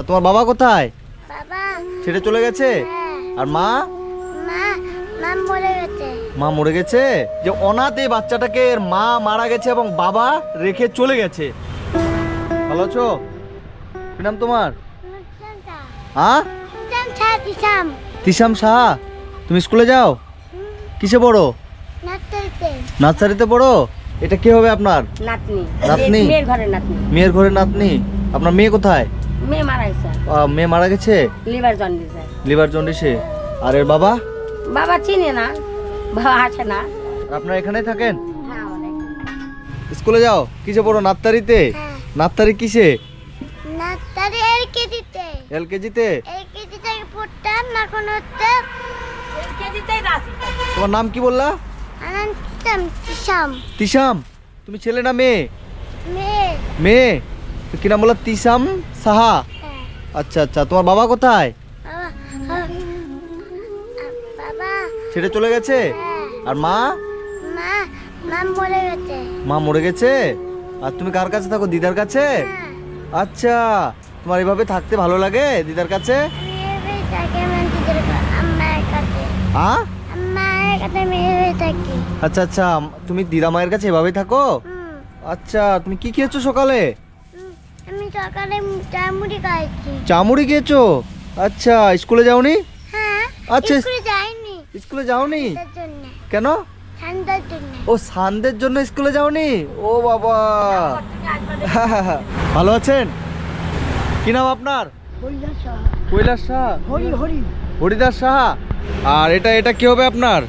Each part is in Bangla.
আর তোমার বাবা কোথায়? বাবা। ছেড়ে চলে গেছে? হ্যাঁ। আর মা? মা মা মরে গেছে। মা মরে গেছে? যে অনাথ এই বাচ্চাটাকে এর মা মারা গেছে এবং বাবা রেখে চলে গেছে। ভালো আছো? কি নাম তোমার? হ্যাঁ তিশাম। সাহা তুমি স্কুলে যাও? কিসে পড়ো? নার্সারিতে। পড়ো? এটা কি হবে আপনার? নাতনি। নাতনি? মেয়ের ঘরের নাতনি। মেয়ের ঘরের নাতনি। আপনার মেয়ে কোথায়? মেয়ে মারা গেছে। মেয়ে মারা গেছে? Liver জন্ডিসে liver জন্ডিসে? আর এর বাবা? বাবা চিনে না বাবা আছে না। আপনারা এখানেই থাকেন? হ্যাঁ স্কুলে যাও? কিসে পড়ো নার্সারিতে? হ্যাঁ। নার্সারি কিসে? কেজিতে এলকেজিতে এই কেজিতে পড়তাম এখন হচ্ছে তোমার নাম কি বললা? আনন্দাম তিসাম তিশাম? তুমি ছেলে না মেয়ে? মেয়ে। মেয়ে? কি নাম বললা তিশাম সাহা? হ্যাঁ। আচ্ছা আচ্ছা। তোমার বাবা কোথায়। ছেড়ে চলে গেছে? হ্যাঁ। আর মা? মা মরে গেছে। আর তুমি কার কাছে থাকো? দিদার কাছে? হ্যাঁ। আচ্ছা। তোমার এভাবে থাকতে ভালো লাগে দিদার কাছে? আচ্ছা আচ্ছা। তুমি দিদা মায়ের কাছে এভাবেই থাকো? আচ্ছা। তুমি কি খেয়েছো সকালে? আমি সকালে চা মুড়ি খাইছি। চামুড়ি খেয়েছো? আচ্ছা স্কুলে যাওনি? হ্যাঁ আচ্ছা। স্কুলে যাইনি। স্কুলে যাওনি? কেন? ও সানদের জন্য স্কুলে যাওনি? ও বাবা। ভালো আছেন? কি নাম আপনার? কৈলাস সাহা হরি হরি। হরিদাস সাহা আর এটা এটা কি হবে আপনার?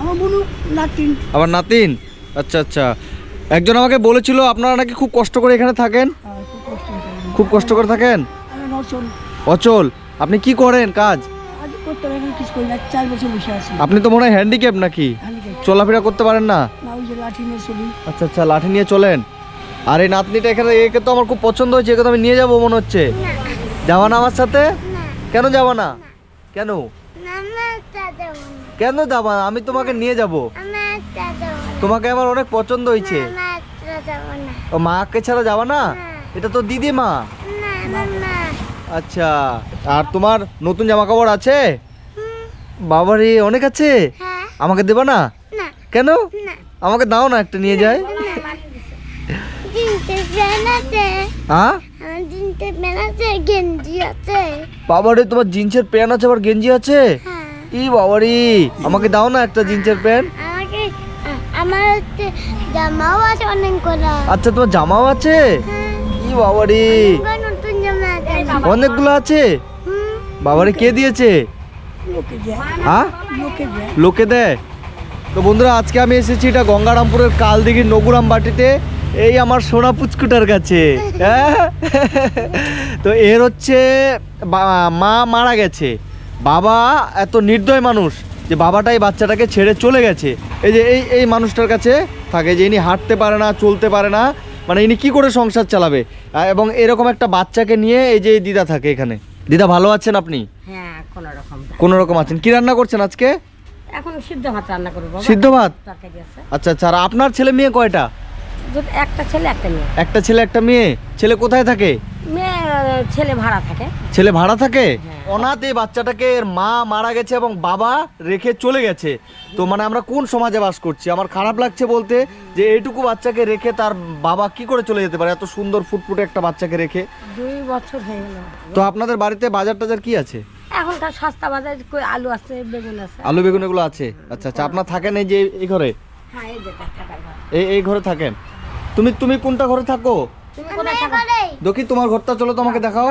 আমার নাতিন। আবার নাতিন? আচ্ছা আচ্ছা। একজন আমাকে বলেছিল আপনারা নাকি খুব কষ্ট করে এখানে থাকেন। খুব কষ্ট করে থাকেন? আমি অচল। আপনি কি করেন কাজ? আপনি তো মনে হয় হ্যান্ডিক্যাপ নাকি? চলাফেরা করতে পারেন না? না ওই যে লাঠি নিয়ে চলি। আচ্ছা আচ্ছা লাঠি নিয়ে চলেন। আর এই নাতনিটা এখানে একে তো আমার খুব পছন্দ হয়েছে একে তো আমি নিয়ে যাব মনে হচ্ছে। না। যাবা না আমার সাথে? কেন যাবা না? কেন? কেন যাবা না? আমি তোমাকে নিয়ে যাব। তোমাকে আমার অনেক পছন্দ হয়েছে। মাকে ছাড়া যাবা না। এটা তো দিদি মা। না না না। আচ্ছা আর তোমার নতুন জামা কাপড় আছে বাবারে অনেক আছে? হ্যাঁ। আমাকে দেবা না? কেন? আমাকে দাও না একটা নিয়ে যায় হ্যাঁ? বাবারে তোমার জিন্সের প্যান্ট আছে আবার গেঞ্জি আছে? হ্যাঁ। ই বাবারি আমাকে দাও না একটা জিন্সের প্যান্ট। আমার জামাও আছে অনেক আচ্ছা তোমার জামাও আছে? হ্যাঁ। ই বাবারি। অনেকগুলো আছে? বাবারে, কে দিয়েছে? হ্যাঁ? লোকে দেয়। তো বন্ধুরা, আজকে আমি এসেছি এটা গঙ্গারামপুরের কালদিঘির নগুরাম বাটিতে এই আমার সোনা পুচকুটার কাছে। হ্যাঁ? তো এর হচ্ছে মা মারা গেছে। বাবা এত নির্দয় মানুষ যে বাবাটাই বাচ্চাটাকে ছেড়ে চলে গেছে। এই যে এই এই মানুষটার কাছে থাকে যে ইনি হাঁটতে পারে না, চলতে পারে না। মানে ইনি কি করে সংসার চালাবে? এবং এরকম একটা বাচ্চাকে নিয়ে এই যে দিদা থাকে এখানে। দিদা ভালো আছেন আপনি? হ্যাঁ কোনো রকম। কোনো রকম আছেন। কি রান্না করছেন আজকে? এখন সিদ্ধ ভাত রান্না করব। সিদ্ধ ভাত? আচ্ছা আচ্ছা। আর আপনার ছেলে মেয়ে কয়টা? একটা ছেলে একটা মেয়ে। একটা ছেলে একটা মেয়ে। ছেলে কোথায় থাকে? ছেলে ভাড়া থাকে। ছেলে ভাড়া থাকে? হ্যাঁ। অনাথ এই বাচ্চাটাকে এর মা মারা গেছে এবং বাবা রেখে চলে গেছে। তো মানে আমরা কোন সমাজে বাস করছি? আমার খারাপ লাগছে বলতে যে এইটুকু বাচ্চাকে রেখে তার বাবা কি করে চলে যেতে পারে? এত সুন্দর ফুটফুটে একটা বাচ্চাকে রেখে। দুই বছর হয়ে গেল। তো আপনাদের বাড়িতে বাজার টাজার কি আছে? এখনকার সস্তা বাজার আলু আছে বেগুন আছে। আলু বেগুন এগুলো আছে? আচ্ছা আচ্ছা আপনার থাকেন এই যে এই ঘরে? হ্যাঁ এই যে এই এই ঘরে থাকেন? তুমি তুমি কোনটা ঘরে থাকো? দেখি তোমার ঘরটা চলো তো আমাকে দেখাও।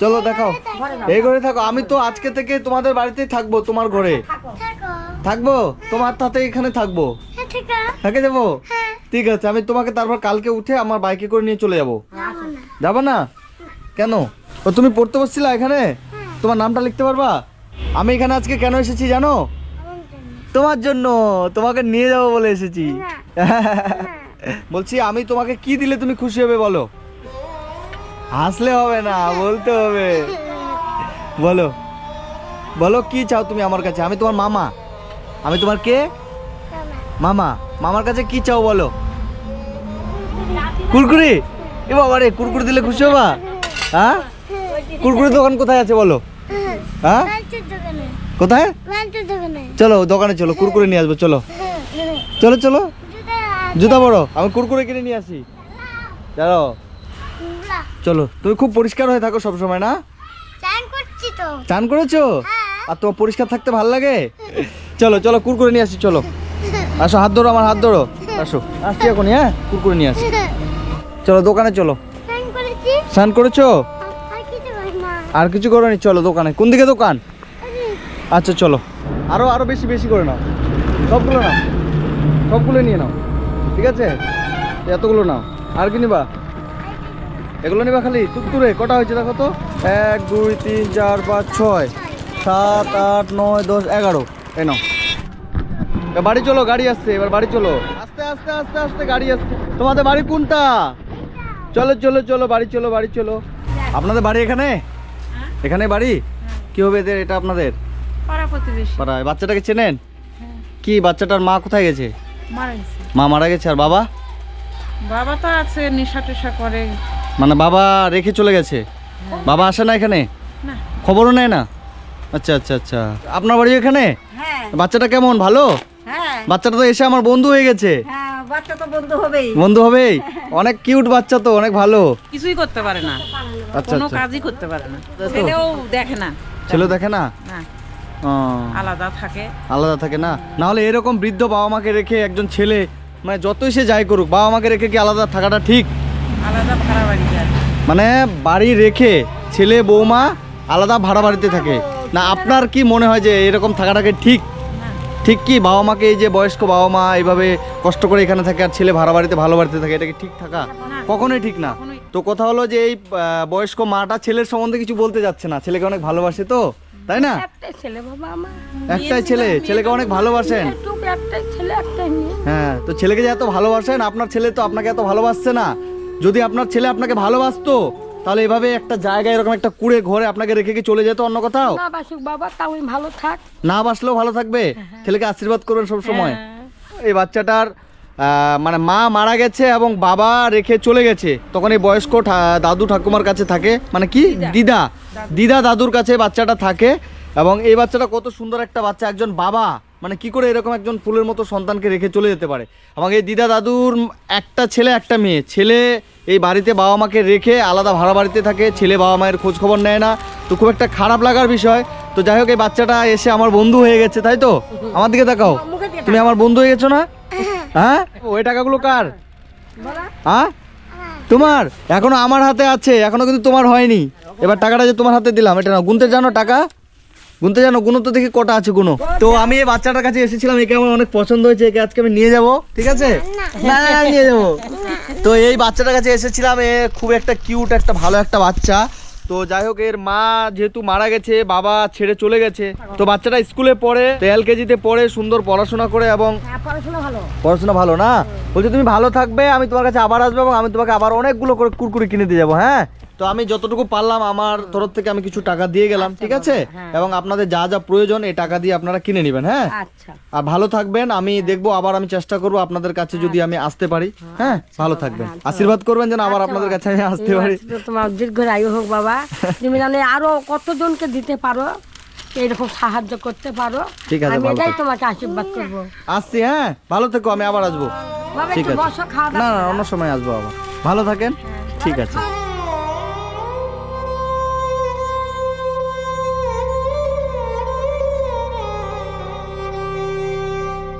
চলো দেখাও। এই ঘরে থাকো। আমি তো আজকে থেকে তোমাদের বাড়িতেই থাকব তোমার ঘরে। থাকো। থাকো। থাকব? তোমার সাথে এখানে থাকব। হ্যাঁ থাকে। যাব? হ্যাঁ। ঠিক আছে আমি তোমাকে তারপর কালকে উঠে আমার বাইকে করে নিয়ে চলে যাব। যাব না? কেন? ও তুমি পড়তে বসছিলা এখানে? তোমার নামটা লিখতে পারবা? আমি এখানে আজকে কেন এসেছি জানো? তোমার জন্য তোমাকে নিয়ে যাব বলে এসেছি। বলছি আমি তোমাকে কি দিলে তুমি খুশি হবে বলো? হাসলে হবে না বলতে হবে। বলো। বলো কি চাও তুমি আমার কাছে? আমি তোমার মামা। আমি তোমার কে? মামা। মামা মামার কাছে কি চাও বলো? কুরকুরি? এ বাবা রে কুরকুরি দিলে খুশি হবা? হ্যাঁ? কুরকুরে দোকান কোথায় আছে বলো? হ্যাঁ? কোথায়? চলো দোকানে চলো কুরকুরে নিয়ে আসব চলো। চলো চলো। জুতা বড় আমি কুরকুরে কিনে নিয়ে আসি। চলো চলো তুমি খুব পরিষ্কার হয়ে থাকো সব সময় না? চান করছি হ্যাঁ। আর তোমার পরিষ্কার থাকতে ভালো লাগে? চলো চলো কুরকুরে নিয়ে আসি চলো। আসো হাত ধরো আমার হাত ধরো। আসো আসছি এখন হ্যাঁ? কুরকুরে নিয়ে আসি। চলো দোকানে চলো। চান করেছি। স্নান করেছ? আর কিছু করি না। আর কিছু করো নি চলো দোকানে। কোন দিকে দোকান? আচ্ছা চলো। আরও আরও বেশি বেশি করে নাও। সবগুলো নাও। সবগুলো নিয়ে নাও। ঠিক আছে? এতগুলো নাও। আর কি নিবা? এগুলো নিবা খালি? তুকতুরে কটা হয়েছে দেখো তো? এক দুই তিন চার পাঁচ ছয় সাত আট নয় দশ এগারো। এ নাও। বাড়ি চলো গাড়ি আসছে এবার বাড়ি চলো। আস্তে আস্তে আস্তে আস্তে গাড়ি আসছে। তোমাদের বাড়ি কোনটা? চলো চলো চলো বাড়ি চলো বাড়ি চলো। আপনাদের বাড়ি এখানে? এখানে বাড়ি? কি হবে এদের? এটা আপনাদের? পাড়ায়। বাচ্চাটাকে চেনেন? কি বাচ্চাটার মা কোথায় গেছে? মারা গেছে। মা মারা গেছে আর বাবা? বাবা তো আছে নেশা টেশা করে। মানে বাবা রেখে চলে গেছে? বাবা আসে না এখানে? না। খবরও নেয় না? আচ্ছা আচ্ছা আচ্ছা। আপনার বাড়ি এখানে? হ্যাঁ। বাচ্চাটা কেমন ভালো? হ্যাঁ। বাচ্চাটা তো এসে আমার বন্ধু হয়ে গেছে। হ্যাঁ বাচ্চা তো বন্ধু হবেই। বন্ধু হবেই? অনেক কিউট বাচ্চা তো অনেক ভালো। কিছুই করতে পারে না। আচ্ছা কোনো আচ্ছা। কাজই করতে পারে না। ছেলেও দেখে না। ছেলে দেখে না? আলাদা থাকে। আলাদা থাকে না? না হলে এরকম বৃদ্ধ বাবা মাকে রেখে একজন ছেলে মানে যতই সে যাই করুক বাবা মাকে রেখে কি আলাদা থাকাটা ঠিক? আলাদা ভাড়া বাড়িতে মানে বাড়ি রেখে ছেলে বৌমা আলাদা ভাড়া বাড়িতে থাকে। না আপনার কি মনে হয় যে এরকম থাকাটাকে ঠিক? ঠিক কি? বাবা মাকে এই যে বয়স্ক বাবা মা এইভাবে কষ্ট করে এখানে থাকে আর ছেলে ভাড়া বাড়িতে ভালো বাড়িতে থাকে? এটাকে ঠিক থাকা কখনোই ঠিক না। তো কথা হলো যে এই বয়স্ক মাটা ছেলের সম্বন্ধে কিছু বলতে যাচ্ছে না। ছেলেকে অনেক ভালোবাসে তো তাই না? একটাই ছেলে বাবা আমার একটাই ছেলে? ছেলেকে অনেক ভালোবাসেন? একটাই ছেলে একটাই মেয়ে। হ্যাঁ তো ছেলেকে যে এত ভালোবাসেন আপনার ছেলে তো আপনাকে এত ভালোবাসছে না। যদি আপনার ছেলে আপনাকে ভালোবাসতো তাহলে এভাবে একটা জায়গায় এরকম একটা কুড়ে ঘরে আপনাকে রেখে কি চলে যেত অন্য কোথাও? না বাসুক বাবা তাও ভালো থাক। না বাসলেও ভালো থাকবে? ছেলেকে আশীর্বাদ করবেন সব সময় এই বাচ্চাটার মানে মা মারা গেছে এবং বাবা রেখে চলে গেছে। তখন এই বয়স্ক দাদু ঠাকুমার কাছে থাকে। মানে কি? দিদা। দিদা দাদুর কাছে বাচ্চাটা থাকে। এবং এই বাচ্চাটা কত সুন্দর একটা বাচ্চা একজন বাবা। মানে কি করে এরকম একজন ফুলের মতো সন্তানকে রেখে চলে যেতে পারে? এবং এই দিদা দাদুর একটা ছেলে, একটা মেয়ে। ছেলে এই বাড়িতে বাবা মাকে রেখে আলাদা ভাড়া বাড়িতে থাকে, ছেলে বাবা মায়ের খোঁজ খবর নেয় না। তো খুব একটা খারাপ লাগার বিষয়। তো যাই হোক, এই বাচ্চাটা এসে আমার বন্ধু হয়ে গেছে, তাই তো? আমার দিকে তাকাও। তুমি আমার বন্ধু হয়ে গেছো না? হ্যাঁ? ওই টাকাগুলো কার? হ্যাঁ? তোমার? এখনও আমার হাতে আছে, এখনও কিন্তু তোমার হয়নি। এবার টাকাটা যে তোমার হাতে দিলাম, এটা না গুনতে জানো টাকা? গুনতে জানো গুনো তো দেখি কটা আছে গুনো। তো আমি এই বাচ্চাটার কাছে এসেছিলাম একে আমার অনেক পছন্দ হয়েছে একে আজকে আমি নিয়ে যাব ঠিক আছে? না। না নিয়ে যাব। তো এই বাচ্চাটার কাছে এসেছিলাম এ খুব একটা কিউট একটা ভালো একটা বাচ্চা। তো যাই হোক এর মা যেহেতু মারা গেছে বাবা ছেড়ে চলে গেছে। তো বাচ্চাটা স্কুলে পড়ে এল কেজিতে পড়ে সুন্দর পড়াশোনা করে এবং হ্যাঁ পড়াশোনা ভালো। পড়াশোনা ভালো না? বলছে তুমি ভালো থাকবে আমি তোমার কাছে আবার আসব এবং আমি তোমাকে আবার অনেকগুলো করে কুরকুরি কিনে দিয়ে যাব হ্যাঁ? তো আমি যতটুকু পারলাম আমার তরফ থেকে আমি কিছু টাকা দিয়ে গেলাম ঠিক আছে? এবং আপনাদের যা যা প্রয়োজন এই টাকা দিয়ে আপনারা কিনে নেবেন হ্যাঁ? আচ্ছা। আর ভালো থাকবেন আমি দেখব আবার আমি চেষ্টা করব আপনাদের কাছে যদি আমি আসতে পারি হ্যাঁ ভালো থাকবেন। আশীর্বাদ করবেন যেন আবার আপনাদের কাছে আমি আসতে পারি। তোমার দীর্ঘ আয়ু হোক বাবা তুমি জানে আরও কতজনকে দিতে পারো এরকম সাহায্য করতে পারো ঠিক আছে, আমি এটাই তোমাকে আশীর্বাদ করব। আসছি হ্যাঁ? ভালো থেকো আমি আবার আসব। ঠিক আছে। না না অন্য সময় আসব আবার। ভালো থাকেন? ঠিক আছে।